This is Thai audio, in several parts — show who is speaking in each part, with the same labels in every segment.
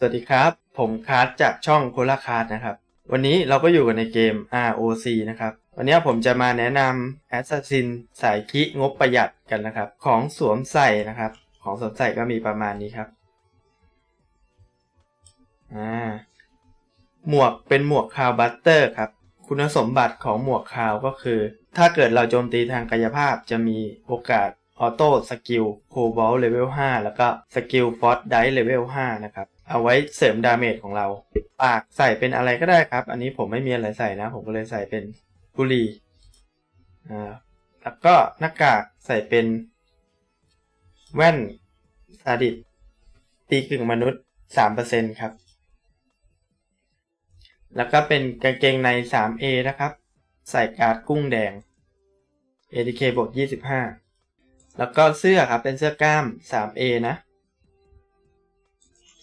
Speaker 1: สวัสดีครับ ผมคาร์ดจากช่องโคลาคาร์ดนะครับ วันนี้เราก็อยู่กันในเกม ROC นะครับ วันนี้ผมจะมาแนะนำ Assassin สายคิงบประหยัดกันนะครับ ของสวมใส่นะครับ ของสวมใส่ก็มีประมาณนี้ครับ อ่า หมวกเป็นหมวกคาวบัตเตอร์ครับ คุณสมบัติของหมวกคาวก็คือ ถ้าเกิดเราโจมตีทางกายภาพจะมีโอกาสออโต้สกิลโคบอลเลเวล5แล้วก็สกิลฟอสไดเลเวล5นะครับ เอาไว้เสริมดาเมจของเรา ปากใส่เป็นอะไรก็ได้ครับ อันนี้ผมไม่มีอะไรใส่นะ ผมก็เลยใส่เป็นกุลีอ่าแล้วก็หน้ากากใส่เป็น แว่นซาดิสตีกึ่งมนุษย์3%ครับ แล้วก็เป็นกางเกงใน 3A นะครับ ใส่การ์ดกุ้งแดง ATK บวก25 แล้วก็เสื้อครับเป็นเสื้อกล้าม 3A นะ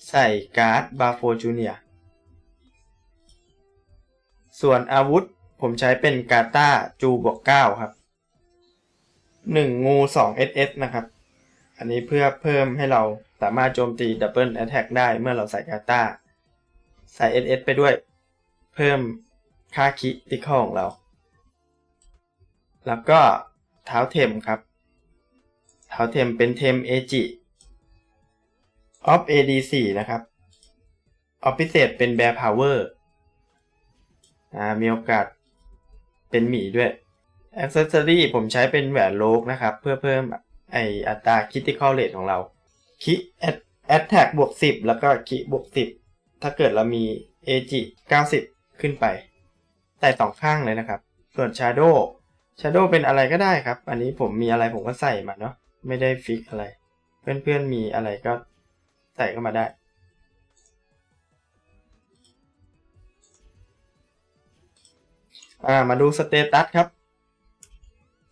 Speaker 1: ใส่การ์ดบาโฟจูเนียส่วนอาวุธผมใช้เป็นกาตาจูบวก9ครับ1งู2 SS นะครับ อันนี้เพื่อเพิ่มให้เราสามารถโจมตีดับเบิลแอตแทกได้เมื่อเราใส่กาตาใส่ SS ไปด้วย เพิ่มค่าคิติคอของเรา แล้วก็เท้าเทมครับ เท้าเทมเป็นเทมเอจิ ออฟ AD4 นะครับออฟพิเศษเป็นแบร์พาวเวอร์อ่ามีโอกาสเป็นหมีด้วย a อ c e s s o r y ผมใช้เป็นแหวนโลกนะครับ เพื่อเพิ่มไออัตรา critical rate ของเราคิ attack บวก10 แล้วก็คิบวก10 ถ้าเกิดเรามี AG 90 ขึ้นไปแต่สองข้างเลยนะครับ ส่วน Shadow Shadow เป็นอะไรก็ได้ครับ อันนี้ผมมีอะไรผมก็ใส่มาเนาะไม่ได้ฟิกอะไร เพื่อนๆมีอะไรก็ ใส่เข้ามาได้ อ่า มาดูสเตตัสครับ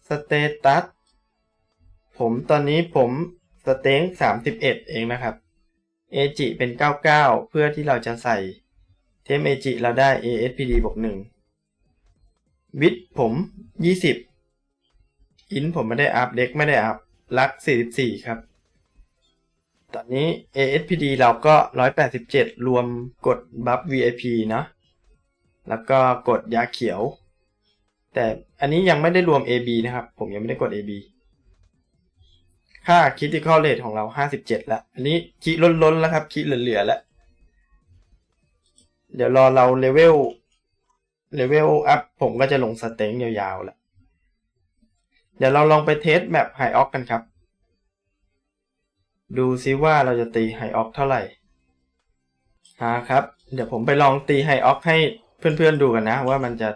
Speaker 1: สเตตัส ผมตอนนี้ผมสเต็ง31เอ็ดเองนะครับเอจิเป็น 99 เพื่อที่เราจะใส่เทมเอจิเราได้ ASPD บวก1วิดผม 20 อินผมไม่ได้อัพเด็กไม่ได้อัพลัก 44 ครับ ตอนนี้ ASPD เราก็ 187 รวมกดบัฟ VIP เนาะแล้วก็กดยาเขียว แต่อันนี้ยังไม่ได้รวม AB นะครับ ผมยังไม่ได้กด AB ค่า critical rate ของเรา 57 แล้ว อันนี้คิดล้นๆแล้วครับ คิดเหลือๆแล้ว เดี๋ยวรอเราเลเวลเลเวลอัพผมก็จะลงสเต็งยาวๆแล้ว เดี๋ยวเราลองไปเทสแมปไฮออกกันครับ ดูซิว่าเราจะตีไฮออกเท่าไหร่หาครับ เดี๋ยวผมไปลองตีไฮออกให้เพื่อนๆดูกันนะ ว่ามันจะ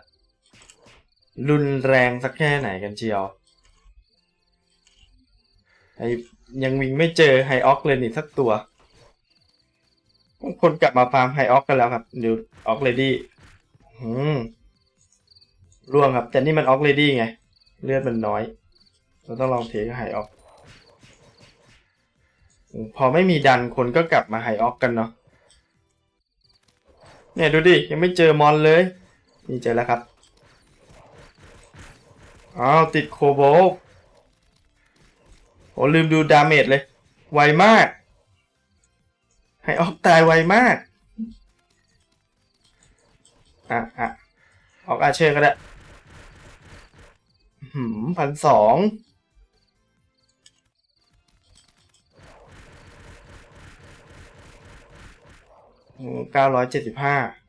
Speaker 1: รุนแรงสักแค่ไหนกันเชียวไอยังวิ่งไม่เจอไฮออกเลยนี่สักตัวคนกลับมาฟาร์มไฮออกกันแล้วครับเดี๋ยวออกเลดี้อืมร่วงครับ แต่นี่มันออกเลดี้ไง เลือดมันน้อย เราต้องลองเทคไฮออก พอไม่มีดันคนก็กลับมาไฮออกกันเนาะเนี่ยดูดิ ยังไม่เจอมอนเลย นี่เจอแล้วครับ อ้าว ติดโคโบลโอ้ลืมดูดาเมจเลย ไวมาก ไฮออกตายไวมาก อะอะออกอาเชอร์ก็ได้หืมพันสอง 975